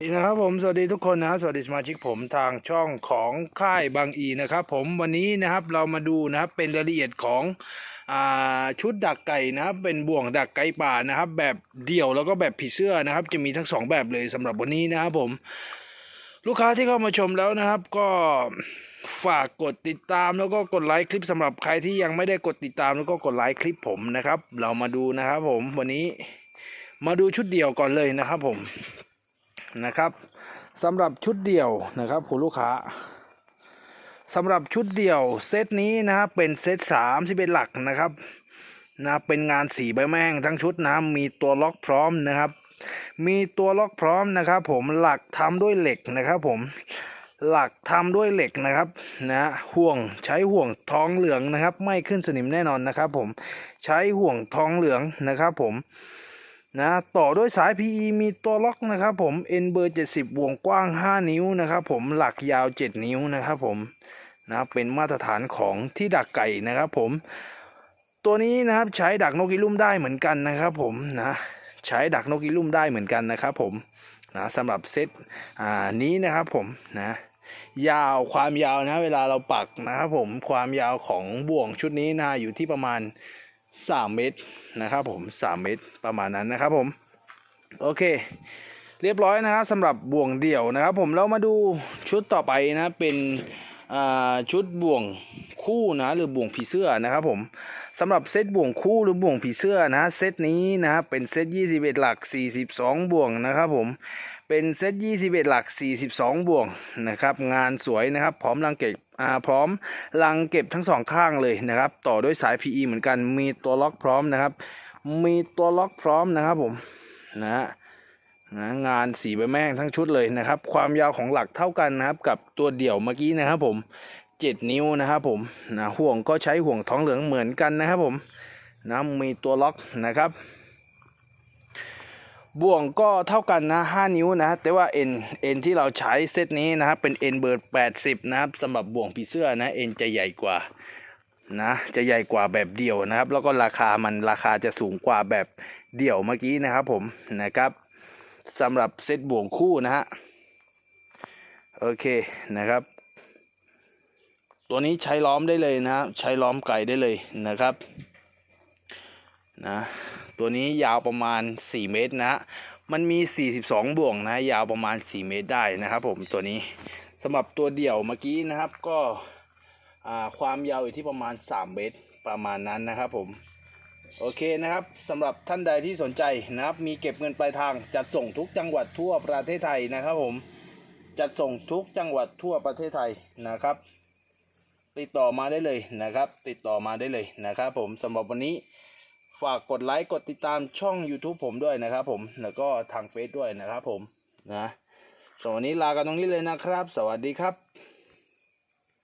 สวัสดีนะครับผมสวัสดีทุกคนนะสวัสดีสมาชิกผมทางช่องของค่ายบางอีนะครับ ผมวันนี้นะครับเรามาดูนะครับเป็นรายละเอียดของอชุดดักไก่นะครับ เป็นบ่วงดักไก่ป่านะครับ แบบเดี่ยวแล้วก็แบบผีเสื้อนะครับ จะมีทั้งสองแบบเลยสำหรับวันนี้นะครับผม ลูกค้าที่เข้ามาชมแล้วนะครับ ก็ฝากกดติดตามแล้วก็กดไลค์คลิปสำหรับใครที่ยังไม่ได้กดติดตามแล้วก็กดไลค์คลิปผมนะครับ เรามาดูนะครับ ผมวันนี้มาดูชุดเดี่ยวก่อนเลยนะครับผม นะครับสำหรับชุดเดี่ยวนะครับคุณลูกค้าสำหรับชุดเดี่ยวเซตนี้นะครับเป็นเซตสามที่เป็นหลักนะครับนะเป็นงานสีใบแมงทั้งชุดนะมีตัวล็อกพร้อมนะครับ มีตัวล็อกพร้อมนะครับ ผมหลักทำด้วยเหล็กนะครับผมหลักทำด้วยเหล็กนะครับนะห่วงใช้ห่วงทองเหลืองนะครับ ไม่ขึ้นสนิมแน่นอนนะครับ ผมใช้ห่วงทองเหลืองนะครับ ผม นะต่อด้วยสาย PE มีตัวล็อกนะครับผม N เบอร์ 70 วงกว้าง 5 นิ้วนะครับผมหลักยาว 7 นิ้วนะครับผมนะเป็นมาตรฐานของที่ดักไก่นะครับผม ตัวนี้นะครับใช้ดักนกอีลุ่มได้เหมือนกันนะครับผมนะใช้ดักนกอีลุ่มได้เหมือนกันนะครับผมนะสำหรับเซตอ่านี้นะครับผมนะยาวความยาวนะเวลาเราปักนะครับผมความยาวของบ่วงชุดนี้นะอยู่ที่ประมาณ 3 เมตรนะครับผม 3 เมตรประมาณนั้นนะครับผม โอเค เรียบร้อยนะครับสำหรับบ่วงเดี่ยวนะครับ ผมเรามาดูชุดต่อไปนะเป็นอ่าชุดบ่วงคู่นะหรือบ่วงผีเสื้อนะครับผมสำหรับเซตบ่วงคู่หรือบ่วงผีเสื้อนะเซตนี้นะครับเป็นเซต21 หลัก 42 บ่วงนะครับผม เป็นเซต21 หลัก 42บ่วงนะครับ งานสวยนะครับ พร้อมรังเก็บพร้อมลังเก็บทั้งสองข้างเลยนะครับ ต่อด้วยสาย PE เหมือนกัน มีตัวล็อกพร้อมนะครับ มีตัวล็อกพร้อมนะครับผมนะฮะนะงานสีใบแม่งทั้งชุดเลยนะครับ ความยาวของหลักเท่ากันนะครับ กับตัวเดี่ยวเมื่อกี้นะครับผม 7 นิ้วนะครับผมนะห่วงก็ใช้ห่วงท้องเหลืองเหมือนกันนะครับผมนะมีตัวล็อกนะครับ บ่วงก็เท่ากันนะ5นิ้วนะแต่ว่า N N ที่เราใช้เซตนี้นะครับเป็น N เบอร์80 นะครับสำหรับบ่วงผีเสื้อนะ N จะใหญ่กว่านะจะใหญ่กว่าแบบเดี่ยวนะครับ แล้วก็ราคามันราคาจะสูงกว่าแบบเดี่ยวเมื่อกี้นะครับผมนะครับสำหรับเซตบ่วงคู่นะฮะโอเคนะครับ ตัวนี้ใช้ล้อมได้เลยนะใช้ล้อมไก่ได้เลยนะครับนะ ตัวนี้ยาวประมาณ 4 เมตรนะมันมี 42 บ่วงนะ ยาวประมาณ 4 เมตรได้นะครับผมตัวนี้สำหรับตัวเดี่ยวเมื่อกี้นะครับ ก็ความยาวอยู่ที่ประมาณ 3 เมตรประมาณนั้นนะครับผมโอเคนะครับสำหรับท่านใดที่สนใจนะครับ มีเก็บเงินปลายทางจัดส่งทุกจังหวัดทั่วประเทศไทยนะครับผมจัดส่งทุกจังหวัดทั่วประเทศไทยนะครับ ติดต่อมาได้เลยนะครับ ติดต่อมาได้เลยนะครับ ผมสำหรับวันนี้ ฝากกดไลค์กดติดตามช่อง YouTube ผมด้วยนะครับผมแล้วก็ทางเฟซด้วยนะครับผมนะสำหรับวันนี้ลากันตรงนี้เลยนะครับ สวัสดีครับ